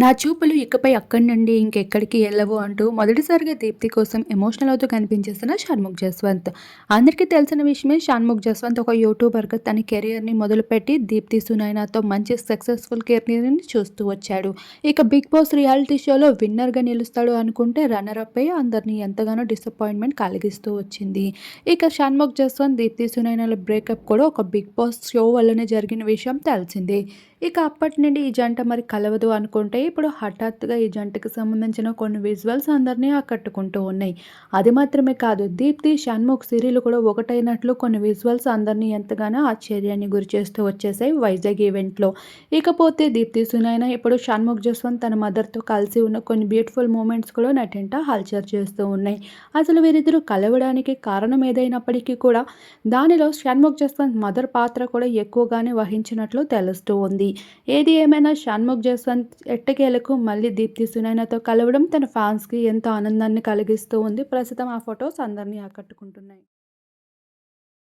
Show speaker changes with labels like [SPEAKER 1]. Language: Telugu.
[SPEAKER 1] నా చూపులు ఇకపై అక్కడి నుండి ఇంకెక్కడికి వెళ్ళవు అంటూ మొదటిసారిగా దీప్తి కోసం ఎమోషనల్ అవుతూ కనిపించేస్తున్న షాన్ముఖ్ జస్వంత్. అందరికీ తెలిసిన విషయమే షాన్ముఖ్ జస్వంత్ ఒక యూట్యూబర్గా తన కెరియర్ని మొదలుపెట్టి దీప్తి సునైనాతో మంచి సక్సెస్ఫుల్ కెరియర్ని చూస్తూ వచ్చాడు. ఇక బిగ్ బాస్ రియాలిటీ షోలో విన్నర్గా నిలుస్తాడు అనుకుంటే రన్నర్ అప్ అయి అందరినీ ఎంతగానో డిసప్పాయింట్మెంట్ కలిగిస్తూ వచ్చింది. ఇక షాన్ముఖ్ జస్వంత్ దీప్తి సునైనాల బ్రేకప్ కూడా ఒక బిగ్ బాస్ షో వల్లనే జరిగిన విషయం తెలిసిందే. ఇక అప్పటి నుండి ఈ జంట మరి కలవదు అనుకుంటే ఇప్పుడు హఠాత్తుగా ఈ జంటకు సంబంధించిన కొన్ని విజువల్స్ అందరినీ ఆకట్టుకుంటూ ఉన్నాయి. అది మాత్రమే కాదు దీప్తి షణ్ముఖ్ సిరీలు కూడా ఒకటైనట్లు కొన్ని విజువల్స్ అందరినీ ఎంతగానో ఆశ్చర్యాన్ని గురి చేస్తూ వచ్చేసాయి వైజాగ్ ఈవెంట్లో. ఇకపోతే దీప్తి సునైన ఇప్పుడు షణ్ముఖ్ జస్వంత్ తన మదర్తో కలిసి ఉన్న కొన్ని బ్యూటిఫుల్ మూమెంట్స్ కూడా నటింట హల్చర్ చేస్తూ ఉన్నాయి. అసలు వీరిద్దరూ కలవడానికి కారణం ఏదైనప్పటికీ కూడా దానిలో షణ్ముఖ్ జస్వంత్ మదర్ పాత్ర కూడా ఎక్కువగానే వహించినట్లు తెలుస్తూ ఉంది. ఏది ఏమైనా షణ్ముఖ్ జస్వంత్ ఎట్టకేలకు మళ్ళీ దీప్తి సునైనాతో కలవడం తన ఫ్యాన్స్కి ఎంతో ఆనందాన్ని కలిగిస్తూ ఉంది. ప్రస్తుతం ఆ ఫొటోస్ అందరినీ ఆకట్టుకుంటున్నాయి.